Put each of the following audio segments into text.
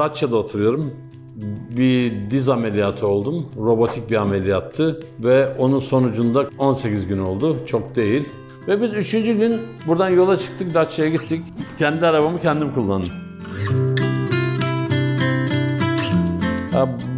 Datça'da oturuyorum. Bir diz ameliyatı oldum. Robotik bir ameliyattı ve onun sonucunda 18 gün oldu. Çok değil. Ve biz üçüncü gün buradan yola çıktık, Datça'ya gittik. Kendi arabamı kendim kullandım.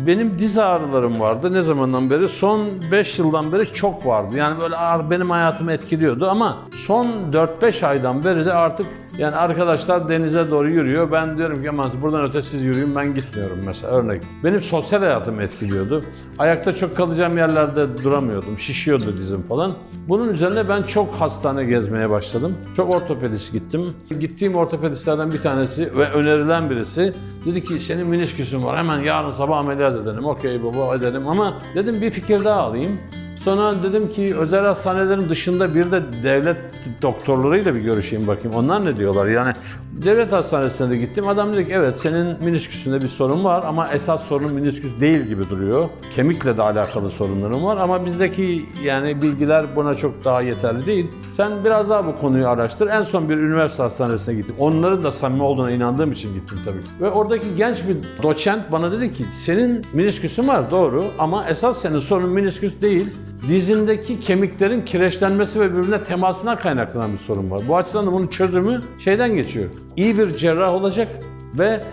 Benim diz ağrılarım vardı ne zamandan beri? Son 5 yıldan beri çok vardı. Yani böyle ağrı benim hayatımı etkiliyordu ama son 4-5 aydan beri de artık yani arkadaşlar denize doğru yürüyor. Ben diyorum ki aman buradan öte siz yürüyün ben gitmiyorum mesela örnek. Benim sosyal hayatımı etkiliyordu. Ayakta çok kalacağım yerlerde duramıyordum. Şişiyordu dizim falan. Bunun üzerine ben çok hastane gezmeye başladım. Çok ortopedist gittim. Gittiğim ortopedistlerden bir tanesi ve önerilen birisi dedi ki senin menisküsün var hemen yarın sabah ameliyat edelim. Okey baba edelim ama dedim bir fikir daha alayım. Sonra dedim ki özel hastanelerin dışında bir de devlet doktorlarıyla bir görüşeyim bakayım. Onlar ne diyorlar? Yani devlet hastanesine de gittim. Adam dedi ki evet senin menisküsünde bir sorun var ama esas sorun menisküs değil gibi duruyor. Kemikle de alakalı sorunların var ama bizdeki yani bilgiler buna çok daha yeterli değil. Sen biraz daha bu konuyu araştır. En son bir üniversite hastanesine gittim. Onların da samimi olduğuna inandığım için gittim tabii. Ve oradaki genç bir doçent bana dedi ki senin menisküsün var doğru ama esas senin sorun menisküs değil dizindeki kemiklerin kireçlenmesi ve birbirine temasına kaynaklanan bir sorun var. Bu açıdan da bunun çözümü şeyden geçiyor. İyi bir cerrah olacak ve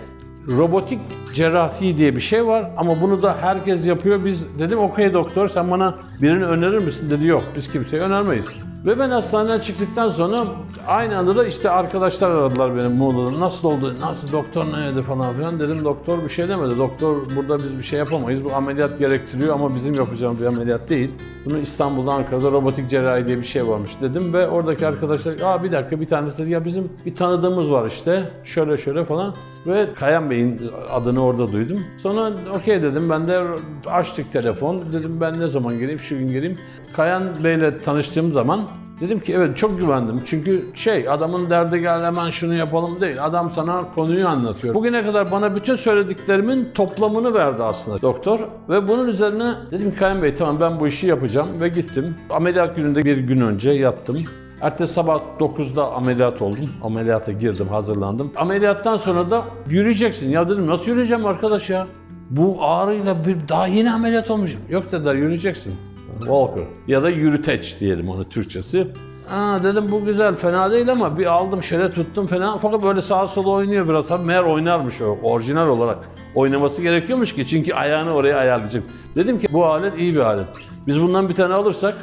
robotik cerrahi diye bir şey var ama bunu da herkes yapıyor. Biz dedim okey doktor sen bana birini önerir misin? Dedi yok biz kimseye önermeyiz. Ve ben hastaneden çıktıktan sonra aynı anda da işte arkadaşlar aradılar beni Muğla'da. Nasıl oldu? Nasıl doktor ne dedi falan filan. Dedim doktor bir şey demedi. Doktor burada biz bir şey yapamayız. Bu ameliyat gerektiriyor ama bizim yapacağımız bir ameliyat değil. Bunu İstanbul'da Ankara'da robotik cerrahi diye bir şey varmış dedim. Ve oradaki arkadaşlar aa bir dakika bir tanesi dedi ya bizim bir tanıdığımız var işte. Şöyle şöyle falan. Ve Kayan Bey'in adını orada duydum. Sonra okey dedim ben de açtık telefon. Dedim ben ne zaman geleyim şu gün geleyim. Kayan Bey'le tanıştığım zaman Dedim ki evet çok güvendim. Çünkü şey adamın derdi gel hemen şunu yapalım değil. Adam sana konuyu anlatıyor. Bugüne kadar bana bütün söylediklerimin toplamını verdi aslında doktor. Ve bunun üzerine dedim ki Kayan Bey tamam ben bu işi yapacağım ve gittim. Ameliyat gününde bir gün önce yattım. Ertesi sabah 9'da ameliyat oldum. Ameliyata girdim, hazırlandım. Ameliyattan sonra da yürüyeceksin. Ya dedim nasıl yürüyeceğim arkadaş ya? Bu ağrıyla bir daha yeni ameliyat olmuşum. Yok dediler yürüyeceksin. Walker ya da yürüteç diyelim onu Türkçesi. Aa dedim bu güzel fena değil ama bir aldım şöyle tuttum fena fakat böyle sağa sola oynuyor biraz abi meğer oynarmış o orijinal olarak oynaması gerekiyormuş ki çünkü ayağını oraya ayarlayacak. Dedim ki bu alet iyi bir alet. Biz bundan bir tane alırsak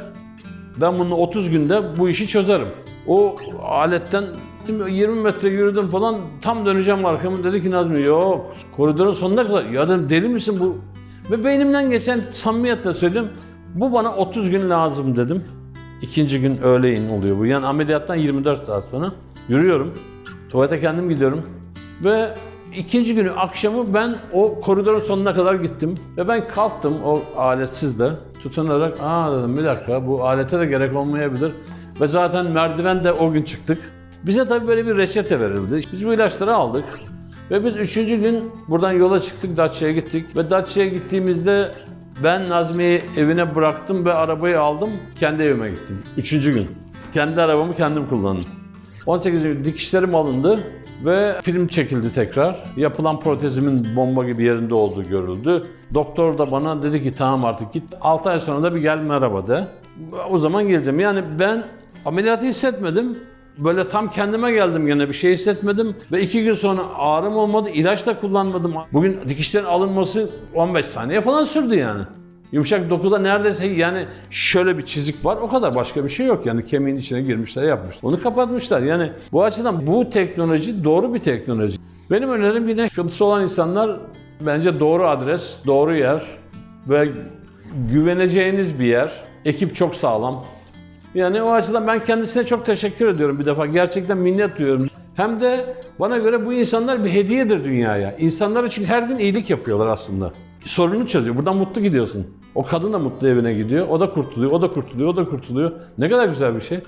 ben bununla 30 günde bu işi çözerim. O aletten 20 metre yürüdüm falan tam döneceğim arkamı dedi ki Nazmi yok koridorun sonuna kadar ya dedim deli misin bu ve beynimden geçen samimiyetle söyleyeyim bu bana 30 gün lazım dedim. İkinci gün öğleyin oluyor bu. Yani ameliyattan 24 saat sonra yürüyorum. Tuvalete kendim gidiyorum. Ve ikinci günü akşamı ben o koridorun sonuna kadar gittim. Ve ben kalktım o aletsiz de tutunarak aa dedim bir dakika bu alete de gerek olmayabilir. Ve zaten merdiven de o gün çıktık. Bize tabii böyle bir reçete verildi. Biz bu ilaçları aldık. Ve biz üçüncü gün buradan yola çıktık, Datça'ya gittik. Ve Datça'ya gittiğimizde ben Nazmi'yi evine bıraktım ve arabayı aldım, kendi evime gittim. Üçüncü gün. Kendi arabamı kendim kullandım. 18 gün dikişlerim alındı ve film çekildi tekrar. Yapılan protezimin bomba gibi yerinde olduğu görüldü. Doktor da bana dedi ki tamam artık git. 6 ay sonra da bir gel merhaba de. O zaman geleceğim. Yani ben ameliyatı hissetmedim. Böyle tam kendime geldim gene bir şey hissetmedim ve iki gün sonra ağrım olmadı, ilaç da kullanmadım. Bugün dikişlerin alınması 15 saniye falan sürdü yani. Yumuşak dokuda neredeyse yani şöyle bir çizik var o kadar başka bir şey yok yani kemiğin içine girmişler yapmışlar. Onu kapatmışlar yani bu açıdan bu teknoloji doğru bir teknoloji. Benim önerim yine sıkıntısı olan insanlar bence doğru adres, doğru yer ve güveneceğiniz bir yer. Ekip çok sağlam. Yani o açıdan ben kendisine çok teşekkür ediyorum bir defa. Gerçekten minnet duyuyorum. Hem de bana göre bu insanlar bir hediyedir dünyaya. İnsanlar için her gün iyilik yapıyorlar aslında. Sorunu çözüyor. Buradan mutlu gidiyorsun. O kadın da mutlu evine gidiyor. O da kurtuluyor, o da kurtuluyor, o da kurtuluyor. Ne kadar güzel bir şey.